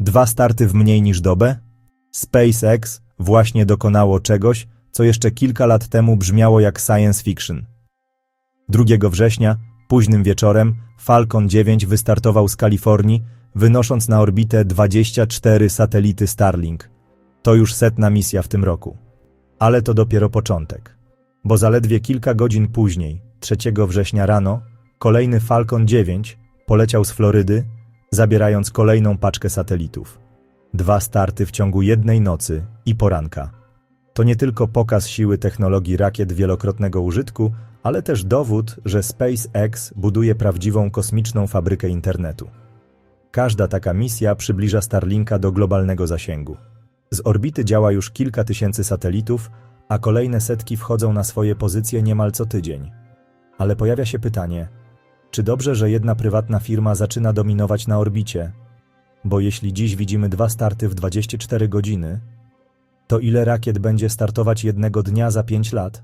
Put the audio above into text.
Dwa starty w mniej niż dobę? SpaceX właśnie dokonało czegoś, co jeszcze kilka lat temu brzmiało jak science fiction. 2 września, późnym wieczorem, Falcon 9 wystartował z Kalifornii, wynosząc na orbitę 24 satelity Starlink. To już setna misja w tym roku. Ale to dopiero początek. Bo zaledwie kilka godzin później, 3 września rano, kolejny Falcon 9 poleciał z Florydy, zabierając kolejną paczkę satelitów. Dwa starty w ciągu jednej nocy i poranka. To nie tylko pokaz siły technologii rakiet wielokrotnego użytku, ale też dowód, że SpaceX buduje prawdziwą kosmiczną fabrykę internetu. Każda taka misja przybliża Starlinka do globalnego zasięgu. Z orbity działa już kilka tysięcy satelitów, a kolejne setki wchodzą na swoje pozycje niemal co tydzień. Ale pojawia się pytanie, czy dobrze, że jedna prywatna firma zaczyna dominować na orbicie? Bo jeśli dziś widzimy dwa starty w 24 godziny, to ile rakiet będzie startować jednego dnia za 5 lat?